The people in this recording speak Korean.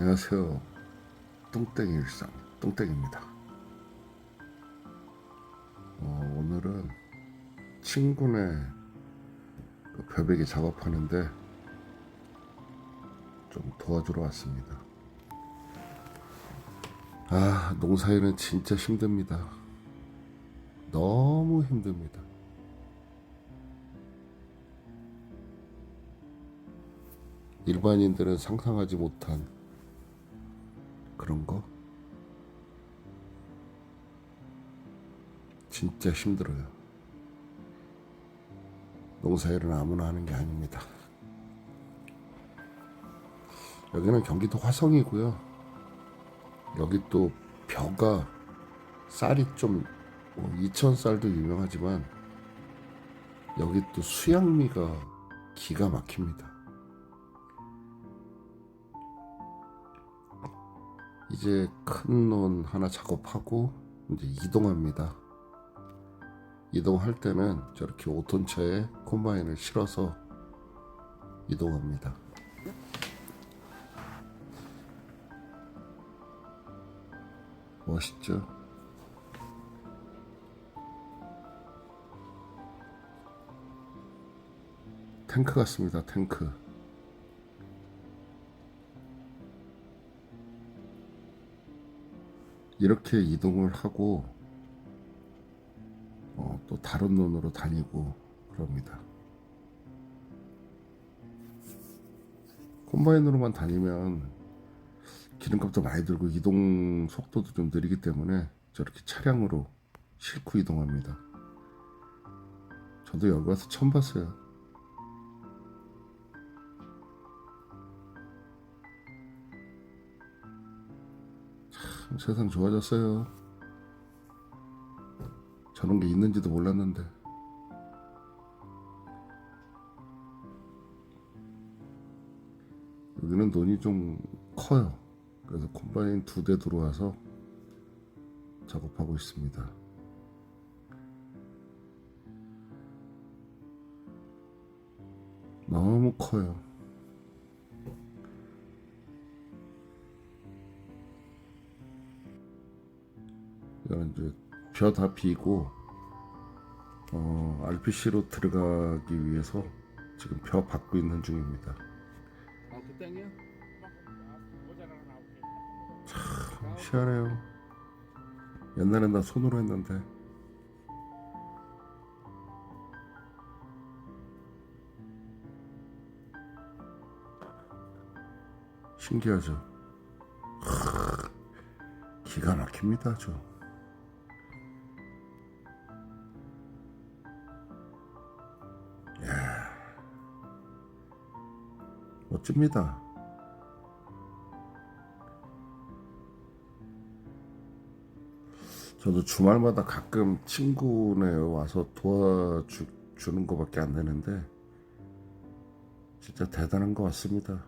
안녕하세요. 뚱땡이 일상 뚱땡입니다. 어, 오늘은 친구네 그 벼베기 작업하는데 좀 도와주러 왔습니다. 아, 농사일은 진짜 힘듭니다. 너무 힘듭니다. 일반인들은 상상하지 못한 그런 거 진짜 힘들어요. 농사일은 아무나 하는 게 아닙니다. 여기는 경기도 화성이고요. 여기 또 벼가 쌀이 좀 뭐, 이천 쌀도 유명하지만 여기 또 수양미가 기가 막힙니다. 이제 큰 논 하나 작업하고 이제 이동합니다. 이동할 때는 저렇게 5톤 차에 콤바인을 실어서 이동합니다. 멋있죠? 탱크 같습니다. 탱크. 이렇게 이동을 하고 어, 또 다른 논으로 다니고 그럽니다. 콤바인으로만 다니면 기름값도 많이 들고 이동 속도도 좀 느리기 때문에 저렇게 차량으로 싣고 이동합니다. 저도 여기 와서 처음 봤어요. 세상 좋아졌어요. 저런 게 있는지도 몰랐는데. 여기는 논이 좀 커요. 그래서 콤바인 두 대 들어와서 작업하고 있습니다. 너무 커요. 이거는 이제 벼 다 비고 어, RPC로 들어가기 위해서 지금 벼 받고 있는 중입니다. 아, 그 땡이야? 시원해요. 옛날엔 나 손으로 했는데 신기하죠. 하, 기가 막힙니다, 저. 멋집니다. 저도 주말마다 가끔 친구네 와서 도와주는 것밖에 안 되는데 진짜 대단한 것 같습니다.